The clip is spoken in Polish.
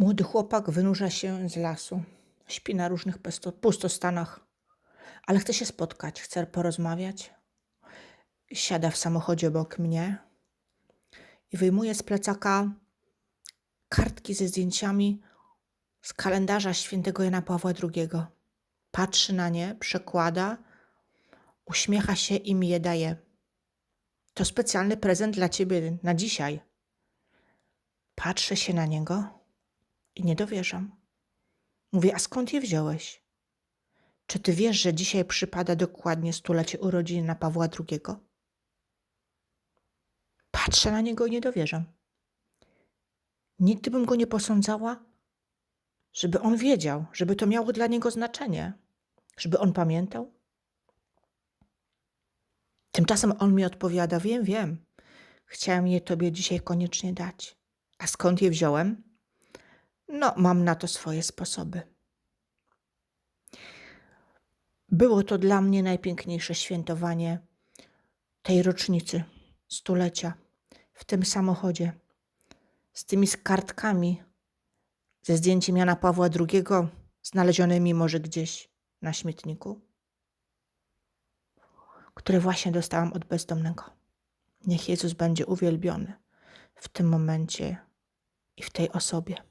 Młody chłopak wynurza się z lasu. Śpi na różnych pusto- pustostanach, ale chce się spotkać, chce porozmawiać. Siada w samochodzie obok mnie i wyjmuje z plecaka kartki ze zdjęciami z kalendarza świętego Jana Pawła II. Patrzy na nie, przekłada, uśmiecha się i mi je daje. To specjalny prezent dla ciebie na dzisiaj. Patrzę się na niego i nie dowierzam. Mówię, a skąd je wziąłeś? Czy ty wiesz, że dzisiaj przypada dokładnie stulecie urodzin na Pawła II? Patrzę na niego i nie dowierzam. Nigdy bym go nie posądzała, żeby on wiedział, żeby to miało dla niego znaczenie, żeby on pamiętał. Tymczasem on mi odpowiada: Wiem, wiem, chciałem je tobie dzisiaj koniecznie dać. A skąd je wziąłem? No, mam na to swoje sposoby. Było to dla mnie najpiękniejsze świętowanie tej rocznicy, stulecia, w tym samochodzie, z tymi kartkami, ze zdjęciem Jana Pawła II, znalezionymi może gdzieś na śmietniku, które właśnie dostałam od bezdomnego. Niech Jezus będzie uwielbiony w tym momencie i w tej osobie.